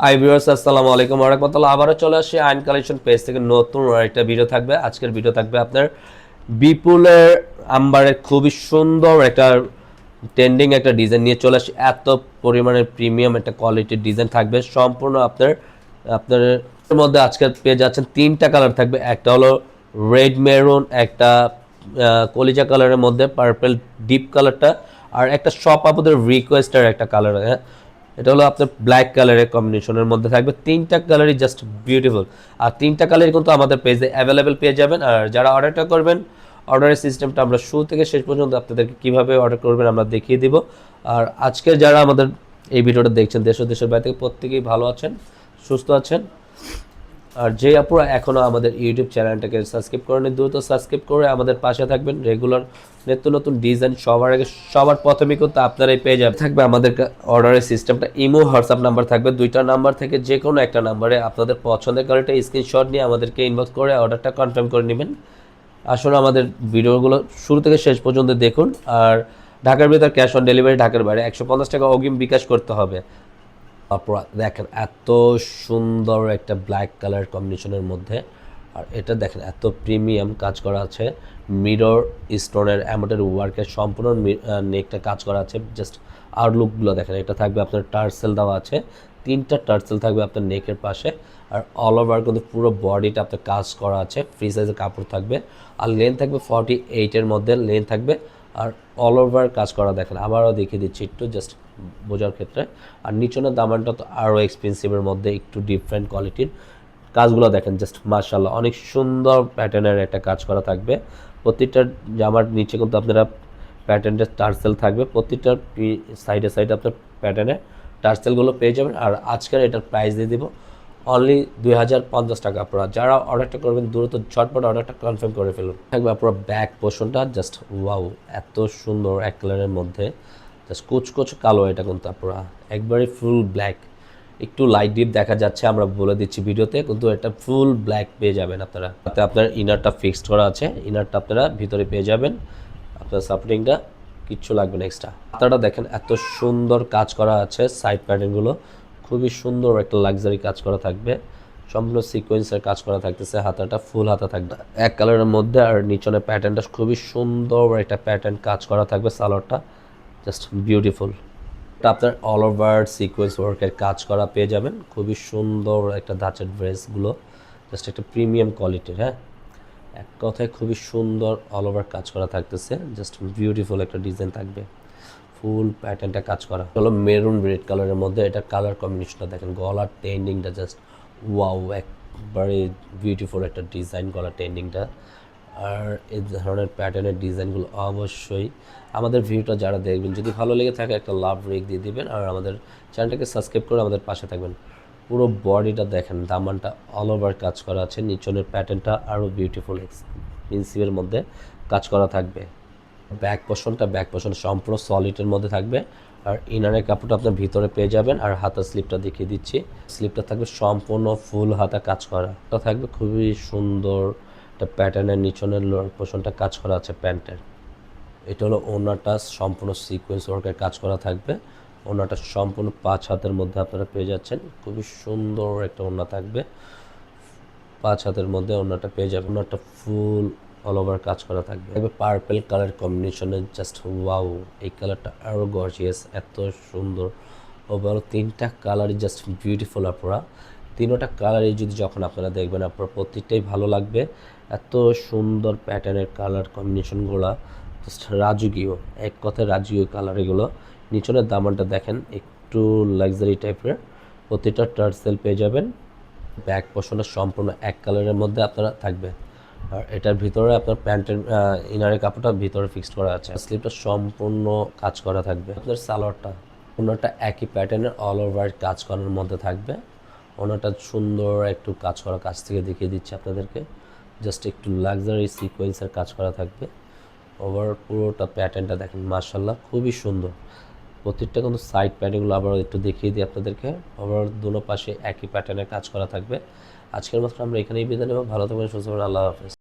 I viewers আসসালামু আলাইকুম। ওয়া আবারও চলে আসি আইন কালেকশন পেজ থেকে। নতুন একটা ভিডিও থাকবে। আজকের ভিডিও থাকবে আপনার বিপুলের আম্বারের খুবই সুন্দর একটা ট্রেন্ডিং একটা ডিজাইন নিয়ে চলে আসি এত পরিমাণের প্রিমিয়াম একটা কোয়ালিটির ডিজাইন থাকবে। সম্পূর্ণ আপনার আপনার মধ্যে আজকের পেয়ে যাচ্ছেন তিনটা কালার থাকবে। একটা হলো রেড মেরুন একটা কলিজা কালারের মধ্যে পার্পল ডিপ কালারটা আর একটা শপ আপনাদের রিকোয়েস্টের একটা কালার হ্যাঁ। এটা হলো আপনার ব্ল্যাক কালারের কম্বিনেশনের মধ্যে থাকবে। তিনটা কালারই জাস্ট বিউটিফুল আর তিনটা কালারই কিন্তু আমাদের পেজে অ্যাভেলেবেল পেয়ে যাবেন। আর যারা অর্ডারটা করবেন অর্ডারের সিস্টেমটা আমরা শুরু থেকে শেষ পর্যন্ত আপনাদেরকে কীভাবে অর্ডার করবেন আমরা দেখিয়ে দিব। আর আজকে যারা আমাদের এই ভিডিওটা দেখছেন, দেশ দেশের বাইরে থেকে প্রত্যেকেই ভালো আছেন, সুস্থ আছেন। আর যে আপুরা এখনও আমাদের ইউটিউব চ্যানেলটাকে সাবস্ক্রাইব করেনি দ্রুত সাবস্ক্রাইব করে আমাদের পাশে থাকবেন। রেগুলার নিত্য নতুন ডিজাইন সবার আগে, সবার প্রথমে কিন্তু আপনারাই পেয়ে যাবেন। থাকবে আমাদের অর্ডারের সিস্টেমটা ইমো হোয়াটসঅ্যাপ নাম্বার থাকবে। দুইটা নাম্বার থেকে যে কোনো একটা নাম্বারে আপনাদের পছন্দের কালারটা স্ক্রিনশট নিয়ে আমাদেরকে ইনবক্স করে অর্ডারটা কনফার্ম করে নেবেন। আসলে আমাদের ভিডিওগুলো শুরু থেকে শেষ পর্যন্ত দেখুন। আর ঢাকার ভিতর ক্যাশ অন ডেলিভারি ঢাকার বাইরে। একশো পঞ্চাশ টাকা অগ্রিম বিকাশ করতে হবে। তারপর দেখেন এত সুন্দর একটা ব্ল্যাক কালার কম্বিনেশনের মধ্যে। আর এটা দেখেন এত প্রিমিয়াম কাজ করা আছে। মিরর স্টোনের অ্যামোটের ওয়ার্কের সম্পূর্ণ নেকটা কাজ করা আছে। জাস্ট আর লুকগুলো দেখেন, এটা থাকবে আপনার টার্সেল দেওয়া আছে। তিনটা টার্সেল থাকবে আপনার নেকের পাশে। আর অল ওভার কিন্তু পুরো বডিটা আপনার কাজ করা আছে। ফ্রি সাইজের কাপড় থাকবে। আর লেন থাকবে ফর্টি এইটের মধ্যে। লেন থাকবে আর অল ওভার কাজ করা দেখেন আবারও দেখিয়ে দিচ্ছি একটু জাস্ট বোঝার ক্ষেত্রে। আর নিচনের দামানটা তো আরও এক্সপেন্সিভের মধ্যে, একটু ডিফারেন্ট কোয়ালিটির কাজগুলো দেখেন জাস্ট মার্শাল্লাহ অনেক সুন্দর প্যাটার্নের একটা কাজ করা থাকবে। প্রতিটা জামার নিচে কিন্তু আপনারা প্যাটার্নের টার্সেল থাকবে। প্রতিটা সাইডে সাইডে আপনার প্যাটার্নে টার্সেলগুলো পেয়ে যাবেন। আর আজকের এটার প্রাইস দিয়ে দিব অনলি দুই হাজার পঞ্চাশ টাকা আপনারা যারা অর্ডারটা করবেন, দ্রুত ঝটপট অর্ডারটা কনফার্ম করে ফেলুন। থাকবে আপনার ব্যাক পোর্শনটা জাস্ট ওয়াও এত সুন্দর এক কালারের মধ্যে জাস্ট কুচকুচ কালো এটা কিন্তু আপনারা, একবারে ফুল ব্ল্যাক একটু লাইট ডিপ দেখা যাচ্ছে, আমরা বলে দিচ্ছি ভিডিওতে, কিন্তু এটা ফুল ব্ল্যাক পেয়ে যাবেন আপনারা। তাতে আপনার ইনারটা ফিক্সড করা আছে ইনারটা আপনারা ভিতরে পেয়ে যাবেন। আপনার সাপোর্টিংটা কিচ্ছু লাগবে না এক্সট্রা হাতাটা দেখেন, এত সুন্দর কাজ করা আছে সাইড প্যাটার্নগুলো খুবই সুন্দর একটা লাক্সারি কাজ করা থাকবে। সম্পূর্ণ সিকোয়েন্সের কাজ করা থাকতেছে, হাতাটা ফুল হাতা থাকবে। এক কালারের মধ্যে আর নিচনের প্যাটার্নটা খুবই সুন্দর একটা প্যাটার্ন কাজ করা থাকবে সালোয়ারটা। জাস্ট বিউটিফুল এটা আপনার অল ওভার সিকোয়েন্স ওয়ার্কের কাজ করা পেয়ে যাবেন। খুবই সুন্দর একটা ধাঁচের ড্রেসগুলো জাস্ট একটা প্রিমিয়াম কোয়ালিটির হ্যাঁ? এক কথায় খুবই সুন্দর অল ওভার কাজ করা থাকতেছে। জাস্ট বিউটিফুল একটা ডিজাইন থাকবে। ফুল প্যাটার্নটা কাজ করা। হলো মেরুন রেড কালারের মধ্যে এটা কালার কম্বিনেশনটা দেখেন, গলার টেন্ডিংটা জাস্ট ওয়াও, একবারে বিউটিফুল একটা ডিজাইন গলার টেন্ডিংটা। আর এই ধরনের প্যাটার্নের ডিজাইনগুলো অবশ্যই আমাদের ভিডিওটা যারা দেখবেন, যদি ভালো লেগে থাকে একটা লাভ রেক দিয়ে দিবেন। আর আমাদের চ্যানেলটাকে সাবস্ক্রাইব করে আমাদের পাশে থাকবেন। পুরো বডিটা দেখেন, দামানটা অল ওভার কাজ করা আছে, নিচনের প্যাটার্নটা আরও বিউটিফুল প্রিন্সিপের মধ্যে কাজ করা থাকবে। ব্যাক পোর্শনটা ব্যাক পোর্শন সম্পূর্ণ সলিডের মধ্যে থাকবে। আর ইনারের কাপড়টা আপনার ভিতরে পেয়ে যাবেন। আর হাতার স্লিপটা দেখিয়ে দিচ্ছি। স্লিপটা থাকবে সম্পূর্ণ ফুল হাতা কাজ করা। এটা থাকবে খুবই সুন্দর একটা প্যাটার্নের নিচনের পোর্শনটা কাজ করা আছে প্যান্টের। এটা হলো ওনাটা সম্পূর্ণ সিকোয়েন্স ওয়ার্কের কাজ করা থাকবে। ওনাটা সম্পূর্ণ পাঁচ হাতের মধ্যে আপনারা পেয়ে যাচ্ছেন। খুবই সুন্দর একটা ওনা থাকবে। পাঁচ হাতের মধ্যে ওনাটা পেয়ে যাবেন। ওনাটা ফুল অল ওভার কাজ করা থাকবে। তবে পার্পেল কালার কম্বিনেশনে জাস্ট ওয়াও এই কালারটা আরও গর্জিয়াস এত সুন্দর। ওভারঅল তিনটা কালারই জাস্ট বিউটিফুল আপনারা তিনোটা কালারই যদি যখন আপনারা দেখবেন, আপনার প্রত্যেকটাই ভালো লাগবে। এত সুন্দর প্যাটার্নের কালার কম্বিনেশনগুলো জাস্ট রাজকীয়, এক কথায় রাজকীয় কালার এগুলো। নিচনের দামানটা দেখেন, একটু লাক্সারি টাইপের প্রতিটা টার্সেল পেয়ে যাবেন। ব্যাক পোর্শনটা সম্পূর্ণ এক কালারের মধ্যে আপনারা থাকবে। আর এটার ভিতরে আপনার প্যান্টের ইনারের কাপড়টা ভিতরে ফিক্সড করা আছে। স্লিপটা সম্পূর্ণ কাজ করা থাকবে। আপনার সালোয়ারটা ওনাটা একই প্যাটার্নের অল ওভার কাজ করার মধ্যে থাকবে। ওনাটা সুন্দর একটু কাজ করা কাছ থেকে দেখিয়ে দিচ্ছি আপনাদেরকে। জাস্ট একটু লাক্সারি সিকোয়েন্সের কাজ করা থাকবে। ওভার পুরোটা প্যাটার্নটা দেখেন মার্শাল্লাহ খুবই সুন্দর। প্রত্যেকটা কিন্তু সাইড প্যাটার্নগুলো আবার একটু দেখিয়ে দিই আপনাদেরকে। ওভার দুনো পাশে একই প্যাটার্নের কাজ করা থাকবে। আজকের মতো আমরা এখানেই বিদায় নেব। ভালো থাকবেন, সুস্থ আল্লাহ হাফেজ।